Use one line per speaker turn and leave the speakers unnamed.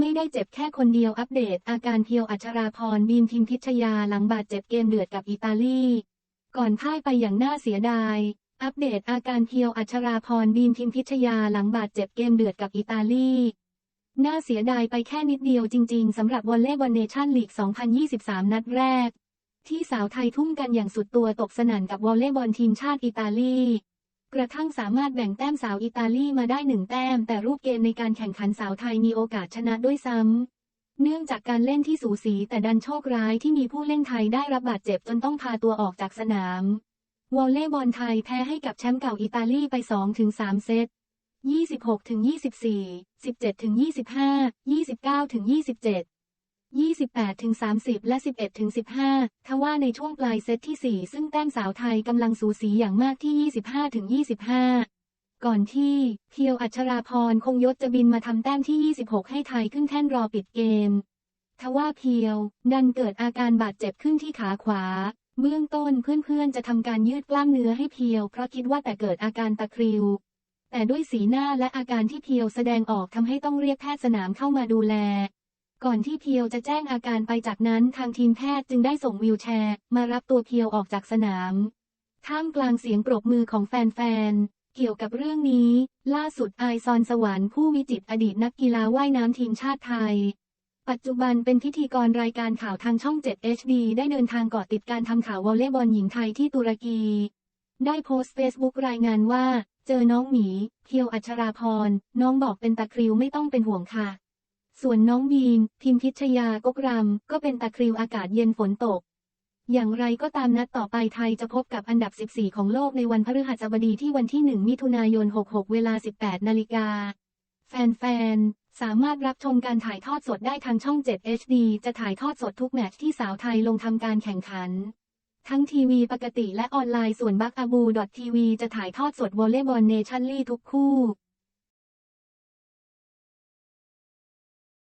ไม่ได้เจ็บแค่คนเดียวอัปเดต อาการเพียวอัชราพรบีมทิมพิชยาหลังบาดเจ็บเกมเดือดกับอิตาลี ก่อนพ่ายไปอย่างน่าเสียดาย อัปเดตอาการเพียวอัชราพรบีมทิมพิชยาหลังบาดเจ็บเกมเดือดกับอิตาลีน่าเสียดายไปแค่นิดเดียวจริงๆสำหรับวอลเลย์บอลเนชั่นลีก 2023 นัดแรก ที่สาวไทยทุ่มกันอย่างสุดตัวตกสนั่นกับวอลเลย์บอลทีมชาติอิตาลี กระทั่งสามารถแบ่งแต้มสาวอิตาลีมาได้หนึ่งแต้ม แต่รูปเกมในการแข่งขันสาวไทยมีโอกาสชนะด้วยซ้ำ เนื่องจากการเล่นที่สูสีแต่ดันโชคร้ายที่มีผู้เล่นไทยได้รับบาดเจ็บจนต้องพาตัวออกจากสนาม วอลเล่บอลไทยแพ้ให้กับแชมป์เก่าอิตาลีไป 2-3 เซต 26-24 17-25 29-27 28-30 และ 11-15 ทว่าในช่วงปลายเซตที่ 4 ซึ่งแต้มสาวไทยกำลังสูสีอย่างมากที่ 25-25 ก่อนที่เพียวอัชราพรคงยศจะบินมาทำแต้มที่ 26 ให้ไทยขึ้นแท่นรอปิดเกม ทว่าเพียว ดันเกิดอาการบาดเจ็บขึ้นที่ขาขวา เบื้องต้นเพื่อนๆจะทำการยืดกล้ามเนื้อให้เพียว เพราะคิดว่าแต่เกิดอาการตะคริว แต่ด้วยสีหน้าและอาการที่เพียวแสดงออกทำให้ต้องเรียกแพทย์สนามเข้ามาดูแล ก่อนที่เพียวจะแจ้งอาการไปจากนั้นทางทีมแพทย์จึงได้ส่งวีลแชร์ มารับตัวเพียวออกจากสนาม ท่ามกลางเสียงปรบมือของแฟนๆ เกี่ยวกับเรื่องนี้ ล่าสุดไอซอนสวรรค์ผู้วิจิตอดีตนักกีฬาว่ายน้ำทีมชาติไทย ปัจจุบันเป็นพิธีกรรายการข่าวทางช่อง 7 HD ได้เดินทางเกาะติดการทำข่าววอลเลย์บอลหญิงไทยที่ตุรกี ได้โพสต์เฟซบุ๊กรายงานว่า เจอน้องหมี เพียวอัชราพร น้องบอกเป็นตะคริวไม่ต้องเป็นห่วงค่ะ ส่วนน้องบีม พิมพิชยากกรำก็เป็นตะคริวอากาศเย็นฝนตก อย่างไรก็ตามนัดต่อไปไทยจะพบกับอันดับ 14 ของโลกในวันพฤหัสบดีที่วันที่ 1 มิถุนายน 66 เวลา 18 นาฬิกา แฟนๆ สามารถรับชมการถ่ายทอดสดได้ทางช่อง 7 HD จะถ่ายทอดสดทุกแมตช์ที่สาวไทยลงทำการแข่งขัน ทั้งทีวีปกติและออนไลน์ส่วนบักอาบูทีวีจะถ่ายทอดสดวอลเลย์บอลเนชั่นลีกทุกคู่